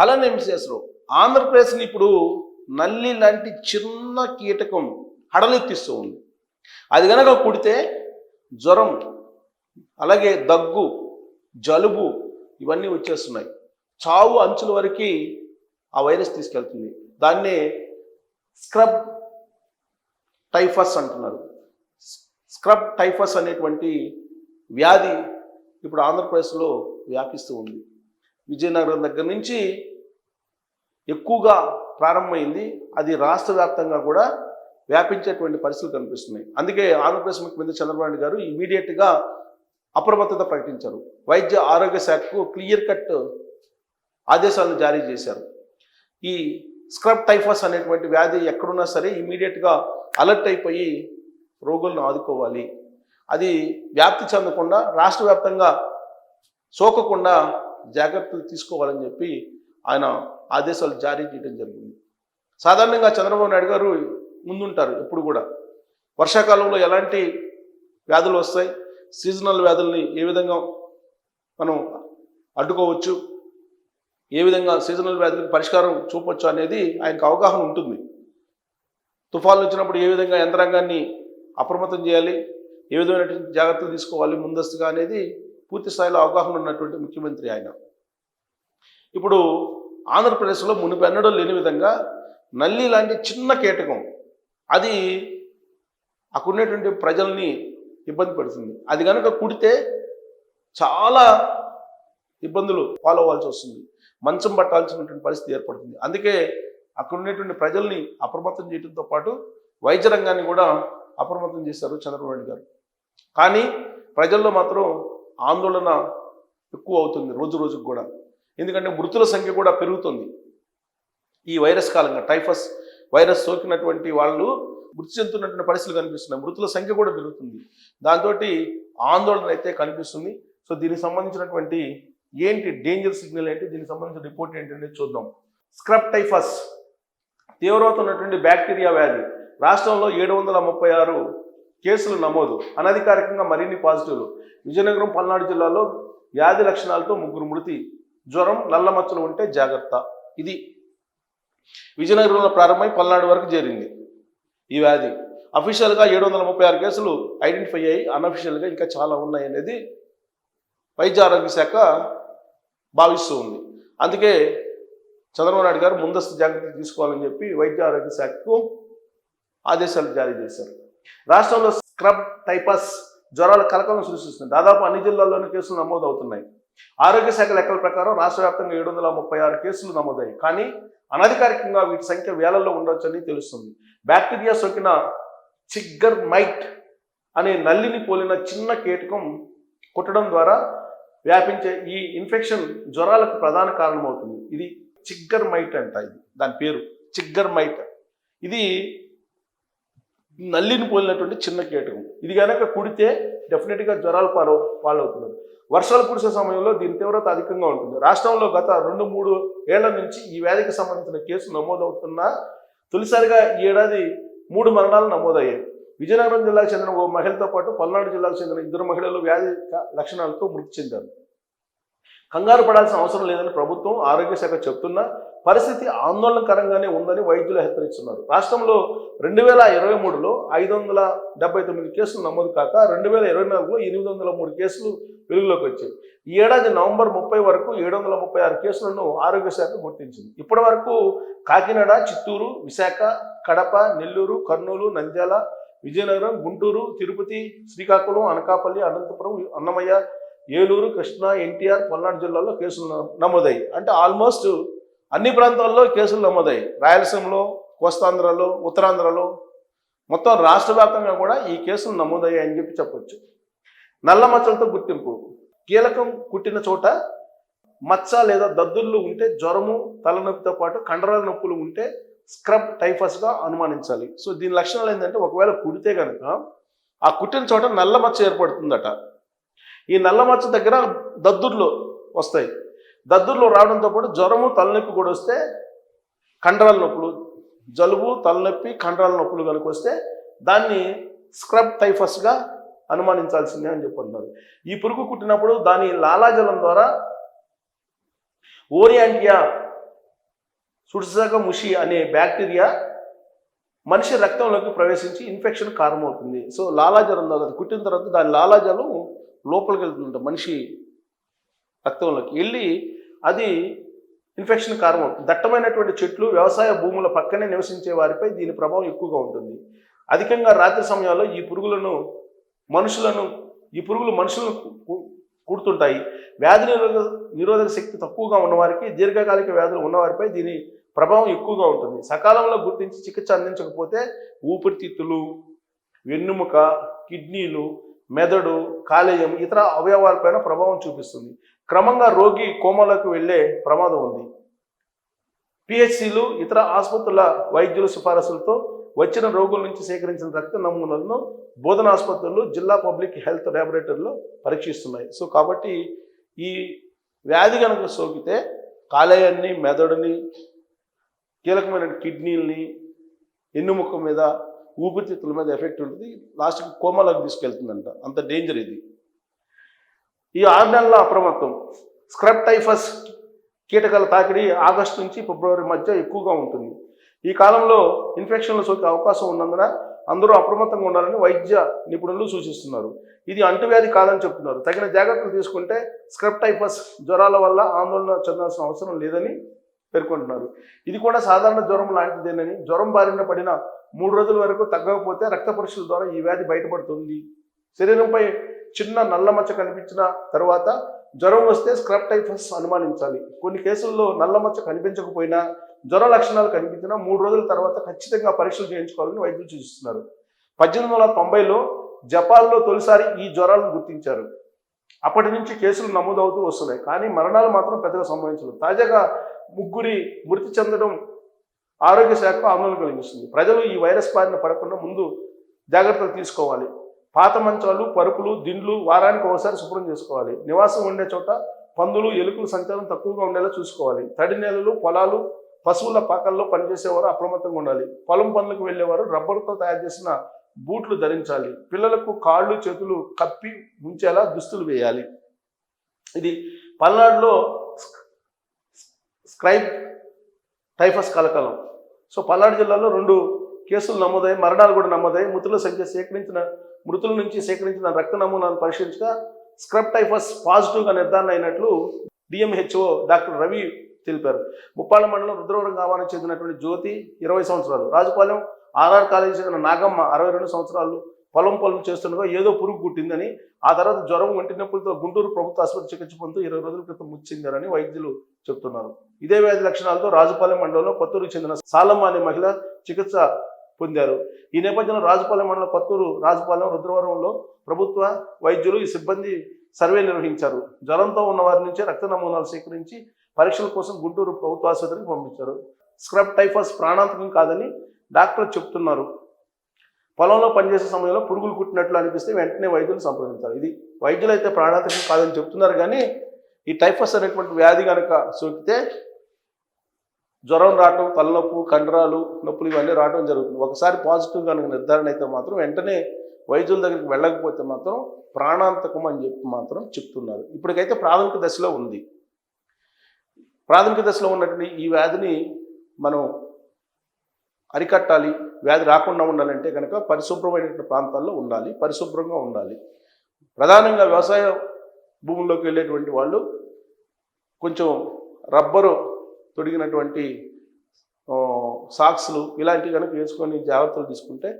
అలానే ఎంసీఎస్లో ఆంధ్రప్రదేశ్ని ఇప్పుడు నల్లి లాంటి చిన్న కీటకం హడలెత్తిస్తూ ఉంది. అది కనుక కుడితే జ్వరం అలాగే దగ్గు జలుబు ఇవన్నీ వచ్చేస్తున్నాయి. చావు అంచుల వరకు ఆ వైరస్ తీసుకెళ్తుంది. దాన్నే స్క్రబ్ టైఫస్ అంటున్నారు. స్క్రబ్ టైఫస్ అనేటువంటి వ్యాధి ఇప్పుడు ఆంధ్రప్రదేశ్లో వ్యాపిస్తూ ఉంది. విజయనగరం దగ్గర నుంచి ఎక్కువగా ప్రారంభమైంది. అది రాష్ట్ర వ్యాప్తంగా కూడా వ్యాపించేటువంటి పరిస్థితులు కనిపిస్తున్నాయి. అందుకే ఆంధ్రప్రదేశ్ ముఖ్యమంత్రి చంద్రబాబు నాయుడు గారు ఇమీడియట్గా అప్రమత్తత ప్రకటించారు. వైద్య ఆరోగ్య శాఖకు క్లియర్ కట్ ఆదేశాలను జారీ చేశారు. ఈ స్క్రబ్ టైఫస్ అనేటువంటి వ్యాధి ఎక్కడున్నా సరే ఇమీడియట్గా అలర్ట్ అయిపోయి రోగులను ఆదుకోవాలి. అది వ్యాప్తి చెందకుండా రాష్ట్ర వ్యాప్తంగా సోకకుండా జాగ్రత్తలు తీసుకోవాలని చెప్పి ఆయన ఆదేశాలు జారీ చేయడం జరిగింది. సాధారణంగా చంద్రబాబు నాయుడు గారు ముందుంటారు ఎప్పుడు కూడా. వర్షాకాలంలో ఎలాంటి వ్యాధులు వస్తాయి? సీజనల్ వ్యాధుల్ని ఏ విధంగా మనం అడ్డుకోవచ్చు? ఏ విధంగా సీజనల్ వ్యాధులకు పరిష్కారం చూపొచ్చు అనేది ఆయనకు అవగాహన ఉంటుంది. తుఫాన్లు వచ్చినప్పుడు ఏ విధంగా యంత్రాంగాన్ని అప్రమత్తం చేయాలి? ఏ విధమైనటువంటి జాగ్రత్తలు తీసుకోవాలి? ముందస్తుగా అనేది పూర్తి స్థాయిలో అవగాహన ఉన్నటువంటి ముఖ్యమంత్రి ఆయన. ఇప్పుడు ఆంధ్రప్రదేశ్లో మునిపెన్నడూ లేని విధంగా నల్లి లాంటి చిన్న కీటకం అది అక్కడున్నటువంటి ప్రజల్ని ఇబ్బంది పెడుతుంది. అది కనుక కుడితే చాలా ఇబ్బందులు ఫాలో అవ్వాల్సి వస్తుంది. మంచం పట్టాల్సినటువంటి పరిస్థితి ఏర్పడుతుంది. అందుకే అక్కడ ఉండేటువంటి ప్రజల్ని అప్రమత్తం చేయడంతో పాటు వైద్య రంగాన్ని కూడా అప్రమత్తం చేశారు చంద్రబాబు నాయుడు గారు. కానీ ప్రజల్లో మాత్రం ఆందోళన ఎక్కువ అవుతుంది రోజు రోజుకు కూడా. ఎందుకంటే మృతుల సంఖ్య కూడా పెరుగుతుంది. ఈ వైరస్ కాలంగా టైఫస్ వైరస్ సోకినటువంటి వాళ్ళు మృతి చెందుతున్నటువంటి పరిస్థితులు కనిపిస్తున్నాయి. మృతుల సంఖ్య కూడా పెరుగుతుంది. దాంతో ఆందోళన అయితే కనిపిస్తుంది. సో దీనికి సంబంధించినటువంటి ఏంటి డేంజర్ సిగ్నల్ ఏంటి? దీనికి సంబంధించిన రిపోర్ట్ ఏంటంటే చూద్దాం. స్క్రబ్ టైఫస్ తీవ్రత ఉన్నటువంటి బ్యాక్టీరియా వ్యాధి. రాష్ట్రంలో ఏడు వందల ముప్పై ఆరు కేసులు నమోదు అనధికారికంగా మరిన్ని పాజిటివ్లు. విజయనగరం పల్నాడు జిల్లాలో వ్యాధి లక్షణాలతో ముగ్గురు మృతి. జ్వరం నల్ల మచ్చలు ఉంటే జాగ్రత్త. ఇది విజయనగరంలో ప్రారంభమై పల్నాడు వరకు చేరింది ఈ వ్యాధి. అఫీషియల్గా ఏడు వందల ముప్పై ఆరు కేసులు ఐడెంటిఫై అయ్యి అన్అఫీషియల్గా ఇంకా చాలా ఉన్నాయి అనేది వైద్య ఆరోగ్య శాఖ భావిస్తూ ఉంది. అందుకే చంద్రబాబు నాయుడు గారు ముందస్తు జాగ్రత్తలు తీసుకోవాలని చెప్పి వైద్య ఆరోగ్య శాఖకు ఆదేశాలు జారీ చేశారు. రాష్ట్రంలో స్క్రబ్ టైపస్ జ్వరాల కలకలం సృష్టిస్తుంది. దాదాపు అన్ని జిల్లాల్లోనూ కేసులు నమోదవుతున్నాయి. ఆరోగ్య శాఖ లెక్కల ప్రకారం రాష్ట్ర వ్యాప్తంగా ఏడు వందల ముప్పై ఆరు కేసులు నమోదయ్యాయి. కానీ అనధికారికంగా వీటి సంఖ్య వేలల్లో ఉండొచ్చని తెలుస్తుంది. బ్యాక్టీరియా సోకిన చిగ్గర్ మైట్ అనే నల్లిని పోలిన చిన్న కీటకం కుట్టడం ద్వారా వ్యాపించే ఈ ఇన్ఫెక్షన్ జ్వరాలకు ప్రధాన కారణమవుతుంది. ఇది చిగ్గర్ మైట్ అంట ఇది. దాని పేరు చిగ్గర్ మైట్. ఇది నల్లిని పోలినటువంటి చిన్న కీటకం. ఇది కనుక కుడితే డెఫినెట్గా జ్వరాలు పాలు పాలవుతున్నారు వర్షాలు కురిసే సమయంలో దీని తీవ్రత అధికంగా ఉంటుంది. రాష్ట్రంలో గత రెండు మూడు ఏళ్ళ నుంచి ఈ వ్యాధికి సంబంధించిన కేసు నమోదవుతున్నా తొలిసారిగా ఈ ఏడాది మూడు మరణాలు నమోదయ్యాయి. విజయనగరం జిల్లాకు చెందిన ఓ మహిళతో పాటు పల్నాడు జిల్లాకు చెందిన ఇద్దరు మహిళలు వ్యాధి లక్షణాలతో మృతి చెందారు. కంగారు పడాల్సిన అవసరం లేదని ప్రభుత్వం ఆరోగ్య శాఖ చెప్తున్నా పరిస్థితి ఆందోళనకరంగానే ఉందని వైద్యులు హెచ్చరిస్తున్నారు. రాష్ట్రంలో రెండు వేల ఇరవై మూడులో ఐదు వందల డెబ్బై తొమ్మిది కేసులు నమోదు కాక రెండు వేల ఇరవై నాలుగులో ఎనిమిది వందల మూడు కేసులు వెలుగులోకి వచ్చాయి. ఈ ఏడాది నవంబర్ ముప్పై వరకు ఏడు వందల ముప్పై ఆరు కేసులను ఆరోగ్య శాఖ గుర్తించింది. ఇప్పటి వరకు కాకినాడ చిత్తూరు విశాఖ కడప నెల్లూరు కర్నూలు నంద్యాల విజయనగరం గుంటూరు తిరుపతి శ్రీకాకుళం అనకాపల్లి అనంతపురం అన్నమయ్య ఏలూరు కృష్ణా ఎన్టీఆర్ పల్నాడు జిల్లాలో కేసులు నమోదయ్యాయి. అంటే ఆల్మోస్ట్ అన్ని ప్రాంతాల్లో కేసులు నమోదయ్యాయి. రాయలసీమలో కోస్తాంధ్రలో ఉత్తరాంధ్రలో. మొత్తం రాష్ట్ర వ్యాప్తంగా కూడా ఈ కేసులు నమోదయ్యాయని అని చెప్పి చెప్పొచ్చు. నల్ల మచ్చలతో గుర్తింపు. కీలకం కుట్టిన చోట మచ్చ లేదా దద్దుర్లు ఉంటే జ్వరము తలనొప్పితో పాటు కండరాల నొప్పులు ఉంటే స్క్రబ్ టైఫస్గా అనుమానించాలి. సో దీని లక్షణాలు ఏంటంటే ఒకవేళ కుడితే కనుక ఆ కుట్టిన చోట నల్ల మచ్చ ఏర్పడుతుందట. ఈ నల్ల మచ్చ దగ్గర దద్దుర్లు వస్తాయి. దద్దుర్లు రావడంతో పాటు జ్వరము తలనొప్పి కూడా వస్తే కండరాల నొప్పులు జలుబు తలనొప్పి కండరాల నొప్పులు కనుక వస్తే దాన్ని స్క్రబ్ టైఫస్గా అనుమానించాల్సిందే అని చెప్పంటున్నారు. ఈ పురుగు కుట్టినప్పుడు దాని లాలాజలం ద్వారా ఓరియాంటియా సుడిసగ ముషి అనే బ్యాక్టీరియా మనిషి రక్తంలోకి ప్రవేశించి ఇన్ఫెక్షన్ కారణమవుతుంది. సో లాలాజలం ద్వారా కుట్టిన తర్వాత దాని లాలాజలం లోపలికి వెళ్తుందంట మనిషి రక్తంలోకి. వెళ్ళి అది ఇన్ఫెక్షన్ కారణం. దట్టమైనటువంటి చెట్లు వ్యవసాయ భూముల పక్కనే నివసించే వారిపై దీని ప్రభావం ఎక్కువగా ఉంటుంది. అధికంగా రాత్రి సమయాల్లో ఈ పురుగులను మనుషులను ఈ పురుగులు మనుషులను కుడుతుంటాయి. వ్యాధి నిరోధక నిరోధక శక్తి తక్కువగా ఉన్నవారికి దీర్ఘకాలిక వ్యాధులు ఉన్నవారిపై దీని ప్రభావం ఎక్కువగా ఉంటుంది. సకాలంలో గుర్తించి చికిత్స అందించకపోతే ఊపిరితిత్తులు వెన్నుముక కిడ్నీలు మెదడు కాలేయం ఇతర అవయవాలపైన ప్రభావం చూపిస్తుంది. క్రమంగా రోగి కోమలకు వెళ్ళే ప్రమాదం ఉంది. పిహెచ్సిలు ఇతర ఆసుపత్రుల వైద్యుల సిఫారసులతో వచ్చిన రోగుల నుంచి సేకరించిన రక్త నమూనాలను బోధన ఆసుపత్రులు జిల్లా పబ్లిక్ హెల్త్ ల్యాబొరేటరీలో పరీక్షిస్తున్నాయి. సో కాబట్టి ఈ వ్యాధి కనుక సోకితే కాలేయాన్ని మెదడుని కీలకమైన కిడ్నీల్ని ఎన్నుముఖం మీద ఊపిరితిత్తుల మీద ఎఫెక్ట్ ఉంటుంది. లాస్ట్కి కోమాలకు తీసుకెళ్తుందంట. అంత డేంజర్ ఇది. ఈ ఆరు నెలల అప్రమత్తం. స్క్రబ్ టైఫస్ కీటకాల తాకిడి ఆగస్టు నుంచి ఫిబ్రవరి మధ్య ఎక్కువగా ఉంటుంది. ఈ కాలంలో ఇన్ఫెక్షన్లు సోకే అవకాశం ఉన్నందున అందరూ అప్రమత్తంగా ఉండాలని వైద్య నిపుణులు సూచిస్తున్నారు. ఇది అంటువ్యాధి కాదని చెప్తున్నారు. తగిన జాగ్రత్తలు తీసుకుంటే స్క్రబ్ టైఫస్ జ్వరాల వల్ల ఆందోళన చెందాల్సిన అవసరం లేదని పేర్కొంటున్నారు. ఇది కూడా సాధారణ జ్వరం లాంటిదేనని జ్వరం బారిన పడిన మూడు రోజుల వరకు తగ్గకపోతే రక్త పరీక్షల ద్వారా ఈ వ్యాధి బయటపడుతుంది. శరీరంపై చిన్న నల్ల మచ్చ కనిపించిన తర్వాత జ్వరం వస్తే స్క్రబ్ టైఫస్ అనుమానించాలి. కొన్ని కేసుల్లో నల్ల మచ్చ కనిపించకపోయినా జ్వర లక్షణాలు కనిపించినా మూడు రోజుల తర్వాత ఖచ్చితంగా పరీక్షలు చేయించుకోవాలని వైద్యులు సూచిస్తున్నారు. పద్దెనిమిది వందల తొంభైలో జపాన్లో తొలిసారి ఈ జ్వరాలను గుర్తించారు. అప్పటి నుంచి కేసులు నమోదవుతూ వస్తున్నాయి. కానీ మరణాలు మాత్రం పెద్దగా సంభవించలేదు. తాజాగా ముగ్గురి మృతి చెందడం ఆరోగ్య శాఖకు ఆందోళన కలిగిస్తుంది. ప్రజలు ఈ వైరస్ బారిన పడకుండా ముందు జాగ్రత్తలు తీసుకోవాలి. పాత మంచాలు పరుపులు దిండ్లు వారానికి ఒకసారి శుభ్రం చేసుకోవాలి. నివాసం ఉండే చోట పందులు ఎలుకలు సంచారం తక్కువగా ఉండేలా చూసుకోవాలి. తడి నేలలు పొలాలు పశువుల పాకల్లో పనిచేసేవారు అప్రమత్తంగా ఉండాలి. పొలం పనులకు వెళ్ళేవారు రబ్బరుతో తయారు చేసిన బూట్లు ధరించాలి. పిల్లలకు కాళ్ళు చేతులు కప్పి ఉంచేలా దుస్తులు వేయాలి. ఇది పల్నాడులో స్క్రైబ్ టైఫస్ కలకలం. సో పల్నాడు జిల్లాలో రెండు కేసులు నమోదై మరణాలు కూడా నమోదై మృతుల సంఖ్య సేకరించిన మృతుల నుంచి సేకరించిన రక్త నమూనాలు పరిశీలించగా స్క్రబ్ టైఫస్ పాజిటివ్గా నిర్ధారణ అయినట్లు డిఎంహెచ్ఓ డాక్టర్ రవి తెలిపారు. ముప్పాళ్ళ మండలం రుద్రవరం గ్రామానికి చెందినటువంటి జ్యోతి ఇరవై సంవత్సరాలు. రాజుపాలెం ఆర్ఆర్ కాలేజీ చెందిన నాగమ్మ అరవై రెండు సంవత్సరాలు పొలం పొలం చేస్తుండగా ఏదో పురుగు కుట్టిందని ఆ తర్వాత జ్వరం ఒంటి నొప్పులతో గుంటూరు ప్రభుత్వ ఆసుపత్రి చికిత్స పొందుతూ ఇరవై రోజుల క్రితం ముచ్చిందని వైద్యులు చెబుతున్నారు ఇదే వ్యాధి లక్షణాలతో రాజుపాలెం మండలంలో కొత్తూరుకు చెందిన సాలమ్మ అనే మహిళ చికిత్స పొందారు. ఈ నేపథ్యంలో రాజుపాలెం మండలం కొత్తూరు రాజుపాలెం రుద్రవరంలో ప్రభుత్వ వైద్యులు ఈ సిబ్బంది సర్వే నిర్వహించారు. జ్వరంతో ఉన్న వారి నుంచి రక్త నమూనాలు సేకరించి పరీక్షల కోసం గుంటూరు ప్రభుత్వ ఆసుపత్రికి పంపించారు. స్క్రబ్ టైఫస్ ప్రాణాంతకం కాదని డాక్టర్ చెప్తున్నారు. పొలంలో పనిచేసే సమయంలో పురుగులు కుట్టినట్లు అనిపిస్తే వెంటనే వైద్యులు సంప్రదించాలి. ఇది వైద్యులు అయితే ప్రాణాంతకం కాదని చెప్తున్నారు కానీ ఈ టైఫస్ అనేటువంటి వ్యాధి కనుక సోకితే జ్వరం రావటం తలనొప్పు కండరాలు నొప్పులు ఇవన్నీ రావడం జరుగుతుంది. ఒకసారి పాజిటివ్ కనుక నిర్ధారణ అయితే మాత్రం వెంటనే వైద్యుల దగ్గరికి వెళ్ళకపోతే మాత్రం ప్రాణాంతకం అని చెప్పి మాత్రం చెప్తున్నారు. ఇప్పటికైతే ప్రాథమిక దశలో ఉంది. ప్రాథమిక దశలో ఉన్నటువంటి ఈ వ్యాధిని మనం అరికట్టాలి. వ్యాధి రాకుండా ఉండాలంటే కనుక పరిశుభ్రమైనటువంటి ప్రాంతాల్లో ఉండాలి. పరిశుభ్రంగా ఉండాలి. ప్రధానంగా వ్యవసాయ భూముల్లోకి వెళ్ళేటువంటి వాళ్ళు కొంచెం రబ్బరు తొడిగినటువంటి సాక్స్లు ఇలాంటివి కనుక వేసుకొని జాగ్రత్తలు తీసుకుంటే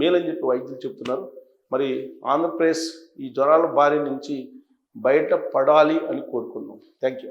మేలని చెప్పి వైద్యులు చెప్తున్నారు. మరి ఆంధ్రప్రదేశ్ ఈ జ్వరాల బారి నుంచి బయట పడాలి అని కోరుకుందాం. Thank you